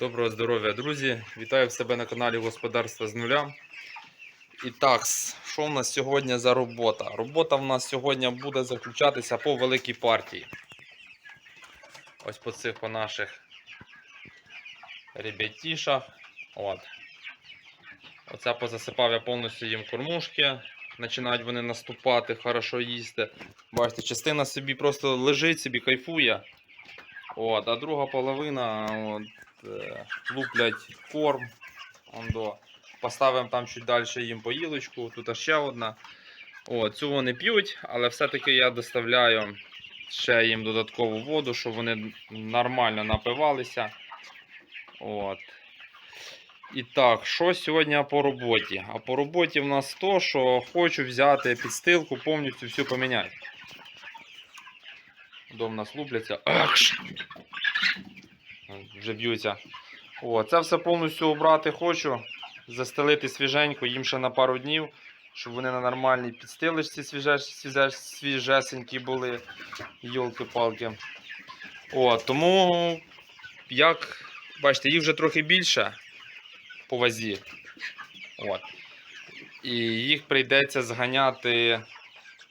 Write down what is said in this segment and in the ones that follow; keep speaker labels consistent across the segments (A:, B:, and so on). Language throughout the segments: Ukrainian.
A: Доброго здоров'я, друзі! Вітаю в себе на каналі Господарство з нуля. І так, що в нас сьогодні за робота? Робота в нас сьогодні буде заключатися по великій партії. Ось по цих по наших ребятішах. От. Оце позасипав я повністю їм кормушки. Починають вони наступати, хорошо їсти. Бачите, частина собі просто лежить, собі кайфує. От, а друга половина от, луплять корм. Ондо. Поставимо там чуть далі їм поїлочку, тут ще одна. От, цю вони п'ють, але все-таки я доставляю ще їм додаткову воду, щоб вони нормально напивалися. От. І так, що сьогодні по роботі? А по роботі в нас то, що хочу взяти підстилку, повністю всю поміняти. Дом нас лупляться. Вже б'ються. О, це все повністю обрати хочу. Застелити свіженько, їм ще на пару днів, щоб вони на нормальній підстилочці свіже, свіже, свіжесенькі були. Йолки-палки. О, тому, як бачите, їх вже трохи більше по вазі. От. І їх прийдеться зганяти,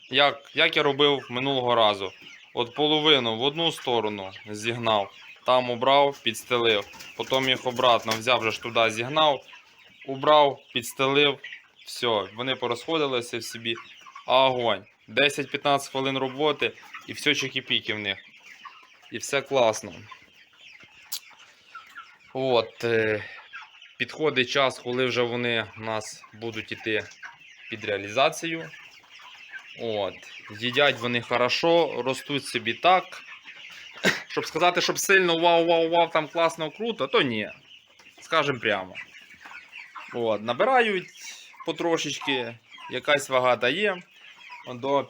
A: як, як я робив минулого разу. От половину в одну сторону зігнав, там убрав, підстелив. Потім їх обратно взяв, вже ж туди зігнав, убрав, підстелив. Все, вони порозходилися в собі. А огонь. 10-15 хвилин роботи і все чекі-піки в них. І все класно. От. е, Підходить час, коли вже вони у нас будуть іти під реалізацію. От. Їдять вони хорошо, ростуть собі так. Щоб сказати, щоб сильно вау-вау-вау, там класно круто, то ні. Скажем прямо. От. Набирають потрошечки, якась вага дає. До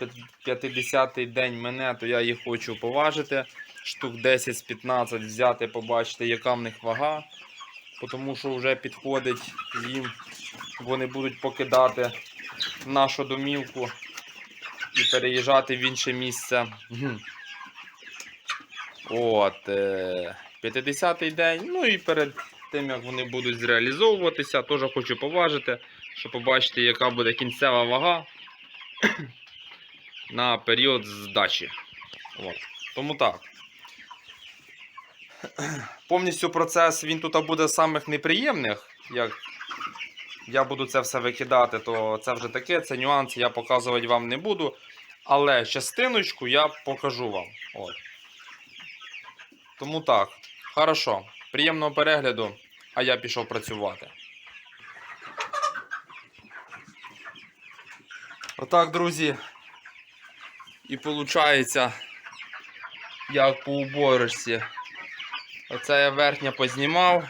A: 50-й день мене, то я їх хочу поважити. Штук 10 з 15 взяти, побачити, яка в них вага. Тому що вже підходить їм, вони будуть покидати нашу домівку і переїжджати в інше місце. От, е, 50-й день. Ну і перед тим, як вони будуть зреалізовуватися, теж хочу поважити, щоб побачити, яка буде кінцева вага на період здачі. От. Тому так. Повністю процес він тут буде з самих неприємних. Як я буду це все викидати, то це вже таке, це нюанси, я показувати вам не буду. Але частиночку я покажу вам. От. Тому так. Хорошо. Приємного перегляду, а я пішов працювати. Отак, друзі. І виходить, як по уборочці. Оце я верхня познімав.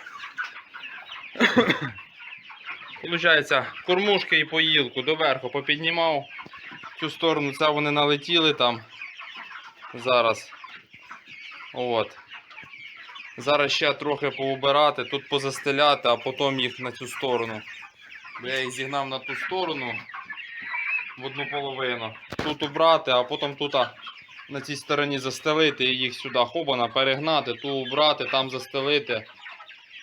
A: Получається, кормушки і поїлку доверху попіднімав. В цю сторону це вони налетіли там. Зараз. От. Зараз ще трохи поубирати, тут позастеляти, а потім їх на цю сторону. Я їх зігнав на ту сторону в одну половину. Тут убрати, а потім тут на цій стороні застелити і їх сюди хобана перегнати, ту убрати, там застелити.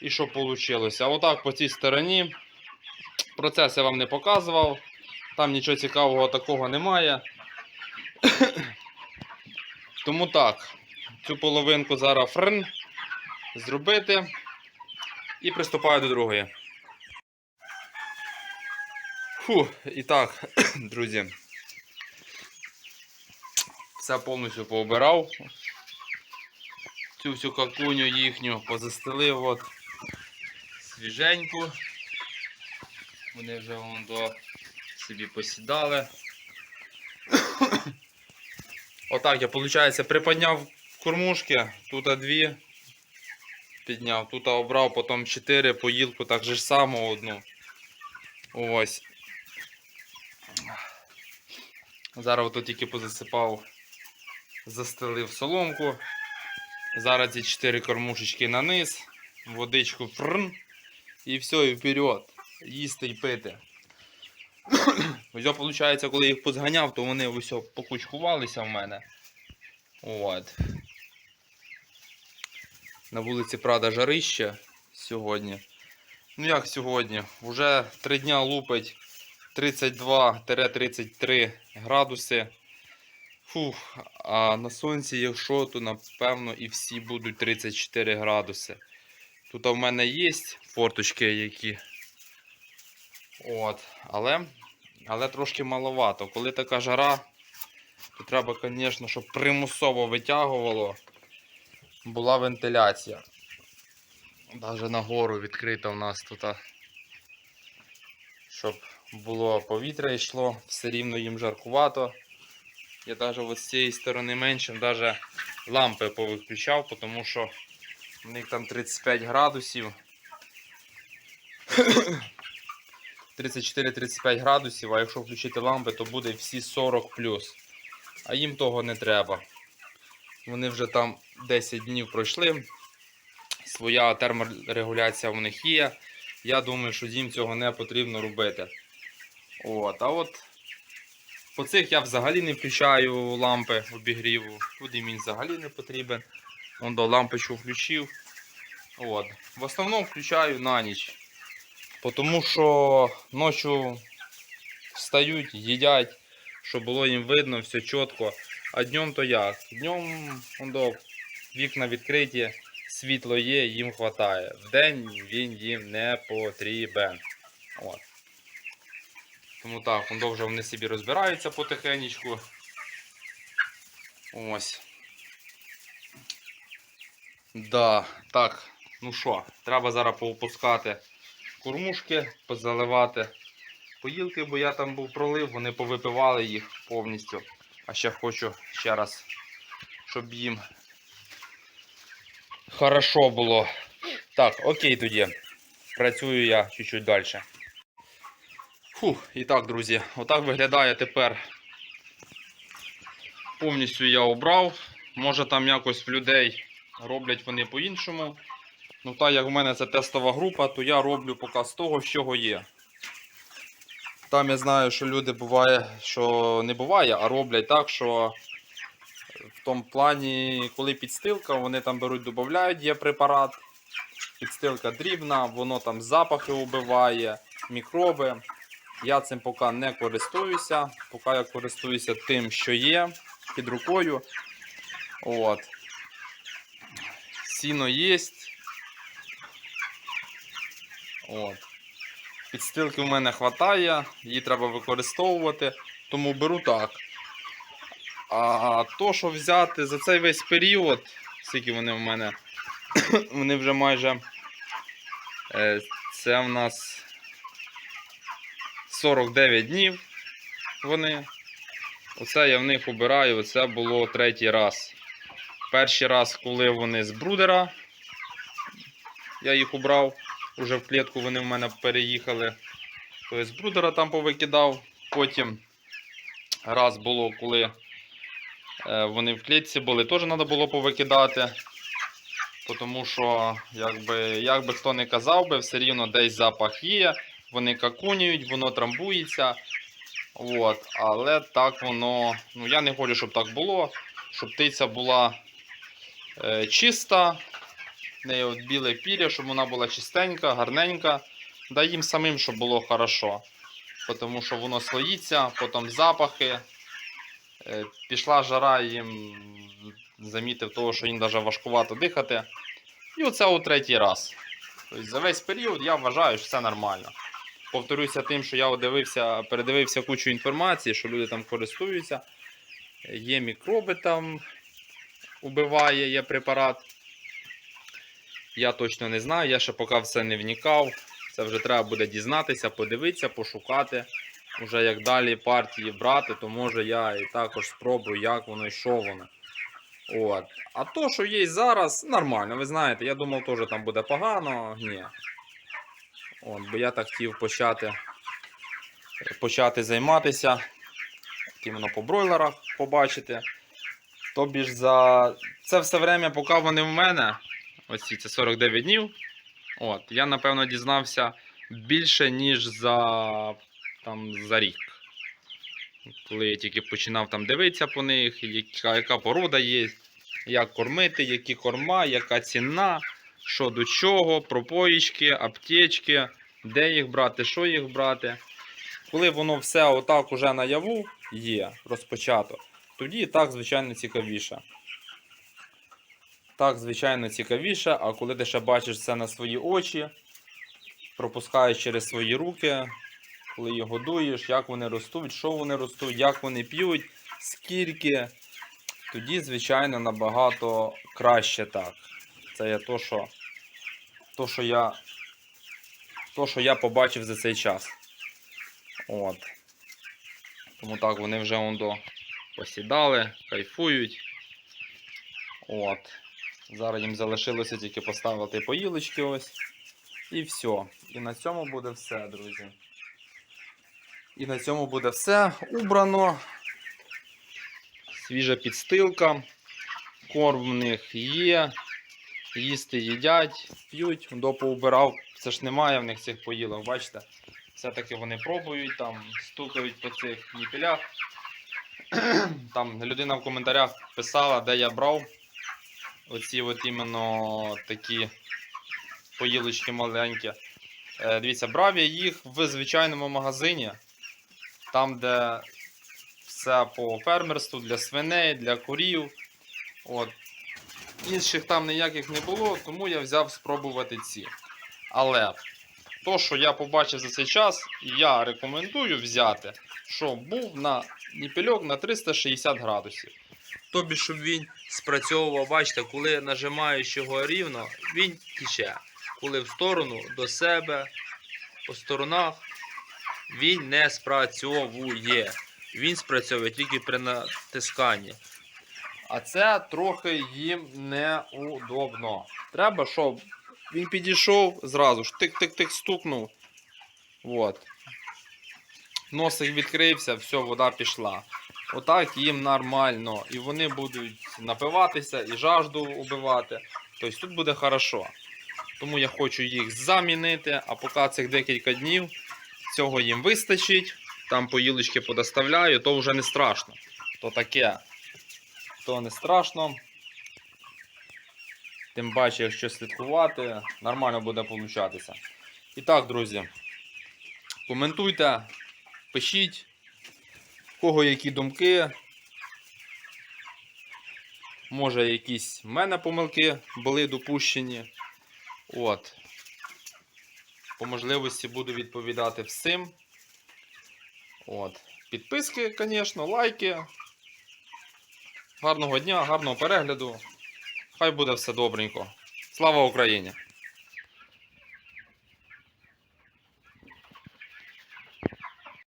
A: І що вийшло? А отак по цій стороні. Процес я вам не показував. Там нічого цікавого такого немає. Тому так, цю половинку зараз фрн зробити і приступаю до другої. Фу, і так, друзі. Все повністю пообирав. Цю всю какуню їхню позастелив от свіженьку. Вони вже вон до собі посідали. Отак я, виходить, приподняв кормушки, тут дві підняв, тут обрав, потім чотири, поїлку так же ж само одну. Ось. Зараз тут тільки позасипав, застелив соломку. Зараз ці чотири кормушечки на низ, водичку фрн, і все, і вперед. Їсти і пити. Ось, виходить, коли їх позганяв, то вони ось покучкувалися в мене. От. На вулиці Прада жарище. сьогодні. Ну як сьогодні? Уже 3 дня лупить 32-33 градуси. Фух, а на сонці, якщо, то напевно і всі будуть 34 градуси. Тут в мене є форточки, які. От, але, але трошки маловато. Коли така жара, то треба, звісно, щоб примусово витягувало. Була вентиляція. Навіть нагору відкрита у нас тут. Щоб було повітря йшло, все рівно їм жаркувато. Я навіть з цієї сторони менше, навіть лампи повиключав, тому що у них там 35 градусів. 34-35 градусів, а якщо включити лампи, то буде всі 40 А їм того не треба. Вони вже там 10 днів пройшли. Своя терморегуляція в них є. Я думаю, що їм цього не потрібно робити. От, а от по цих я взагалі не включаю лампи обігріву. Туди він взагалі не потрібен. Вон до лампочку включив. От. В основному включаю на ніч. Тому що ночі встають, їдять, щоб було їм видно, все чітко. А днем то як? Днем до, вікна відкриті, світло є, їм вистачає. Вдень він їм не потрібен. От. Тому так, вже вони собі розбираються потихенечку. Ось. Да, так, ну що, треба зараз поопускати кормушки, позаливати поїлки, бо я там був пролив, вони повипивали їх повністю. А ще хочу ще раз, щоб їм хорошо було. Так, окей тоді. Працюю я чуть-чуть далі. Фух, і так, друзі, отак виглядає тепер. Повністю я обрав. Може там якось в людей роблять вони по-іншому. Ну, так як в мене це тестова група, то я роблю поки з того, з чого є. Там я знаю, що люди буває, що не буває, а роблять так, що в тому плані, коли підстилка, вони там беруть, додають є препарат. Підстилка дрібна, воно там запахи убиває, мікроби. Я цим поки не користуюся. Поки я користуюся тим, що є під рукою. От. Сіно є. От. Підстилки в мене вистачає, її треба використовувати, тому беру так. А то, що взяти за цей весь період, скільки вони в мене, вони вже майже. е, Це в нас 49 днів. Вони. Оце я в них обираю, оце було третій раз. Перший раз, коли вони з брудера, я їх убрав. Уже в клітку вони в мене переїхали. Тобто з брудера там повикидав. Потім раз було, коли вони в клітці були, теж треба було повикидати. Тому що, якби, як би хто не казав би, все рівно десь запах є, вони какунюють, воно трамбується. От. Але так воно. Ну, я не хочу, щоб так було, щоб птиця була е, чиста, в неї от біле пір'я, щоб вона була чистенька, гарненька. Да їм самим, щоб було хорошо. Тому що воно слоїться, потім запахи. Е, Пішла жара, їм замітив того, що їм навіть важкувато дихати. І оце у третій раз. Тобто за весь період я вважаю, що все нормально. Повторюся тим, що я дивився, передивився кучу інформації, що люди там користуються. Є мікроби там, убиває, є препарат. Я точно не знаю, я ще поки в це не вникав. Це вже треба буде дізнатися, подивитися, пошукати. Уже як далі партії брати, то може я і також спробую, як воно і що воно. От. А то, що є зараз, нормально. Ви знаєте, я думав, теж там буде погано. Ні. От, бо я так хотів почати, почати займатися. Іменно по бройлерах побачити. Тобі ж за це все время, поки вони в мене, ось ці це 49 днів. От, я напевно дізнався більше, ніж за, там, за рік. Коли я тільки починав там дивитися по них, яка, яка порода є, як кормити, які корма, яка ціна. що до чого, пропоїчки, аптечки, де їх брати, що їх брати. Коли воно все отак уже наяву є, розпочато, тоді так, звичайно, цікавіше. Так, звичайно, цікавіше, а коли ти ще бачиш це на свої очі, пропускаєш через свої руки, коли їх годуєш, як вони ростуть, що вони ростуть, як вони п'ють, скільки, тоді, звичайно, набагато краще так. Це є то, що, то, що я, то, що я побачив за цей час. От. Тому так вони вже ондо посідали, кайфують. От. Зараз їм залишилося тільки поставити поїлочки ось. І все. І на цьому буде все, друзі. І на цьому буде все. Убрано. Свіжа підстилка. Корм в них є. Їсти їдять, п'ють, до поубирав. Це ж немає в них цих поїлок, бачите? Все-таки вони пробують, там стукають по цих ніпілях. Там людина в коментарях писала, де я брав оці от іменно такі поїлочки маленькі. Е, дивіться, брав я їх в звичайному магазині, там, де все по фермерству для свиней, для корів. От. Інших там ніяких не було, тому я взяв спробувати ці. Але то, що я побачив за цей час, я рекомендую взяти, що був на ніпельок на 360 градусів. Тобі, щоб він спрацьовував, бачите, коли нажимаєш його рівно, він тіче. Коли в сторону до себе, по сторонах, він не спрацьовує. Він спрацьовує тільки при натисканні. А це трохи їм неудобно. Треба, щоб він підійшов зразу ж тик-тик-тик стукнув. От. Носик відкрився, все, вода пішла. Отак їм нормально. І вони будуть напиватися і жажду убивати. Тобто тут буде хорошо. Тому я хочу їх замінити, а поки цих декілька днів цього їм вистачить. Там поїлочки подоставляю, то вже не страшно. То таке, то не страшно. Тим паче, якщо слідкувати, нормально буде получатися. І так, друзі, коментуйте, пишіть, кого які думки. Може, якісь в мене помилки були допущені. От. По можливості буду відповідати всім. От. Підписки, звісно, лайки. Гарного дня, гарного перегляду. Хай буде все добренько. Слава Україні!